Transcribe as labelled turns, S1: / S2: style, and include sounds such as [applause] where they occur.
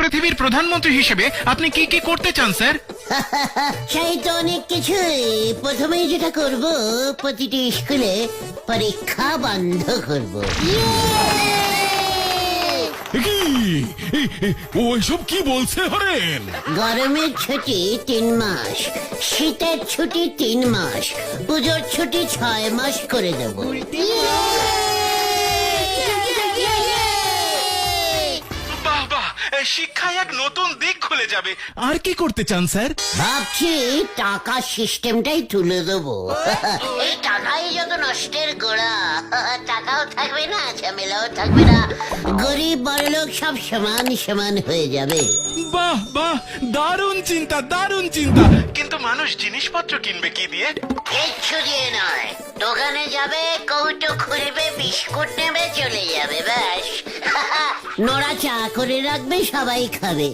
S1: পৃথিবীর প্রধানমন্ত্রী হিসেবে আপনি কি কি করতে চান স্যার? [laughs]
S2: চাই তো অনেক কিছুই। প্রথমেই যেটা করব প্রতিটি স্কুলে পরীক্ষা বন্ধ করব।
S3: কি? এ- এ- ও এসব কি বলছে হরেন?
S2: গরমের ছুটি তিন মাস শীতের ছুটি তিন মাস পুজোর ছুটি ছয় মাস করে দেব।
S1: শিক্ষায় এক নতুন দিক খুলে যাবে। আর কি করতে চান স্যার?
S2: ভাবছি টাকা সিস্টেমটাই তুলে দেবো। এই টাকাই যত নষ্টের গোড়া টাকাও থাকবে না ঝামেলাও থাকবে না। গরিব বড়লোক সব সমান সমান হয়ে যাবে।
S1: বাহ বাহ দারুণ চিন্তা দারুণ চিন্তা। কিন্তু মানুষ জিনিসপত্র কিনবে কি দিয়ে?
S2: কিচ্ছু দিয়ে নয়। দোকানে যাবে কৌটো খুলবে বিস্কুট নেবে চলে যাবে ব্যাস। নোড়া চা করে রাখবে সবাই খাবে।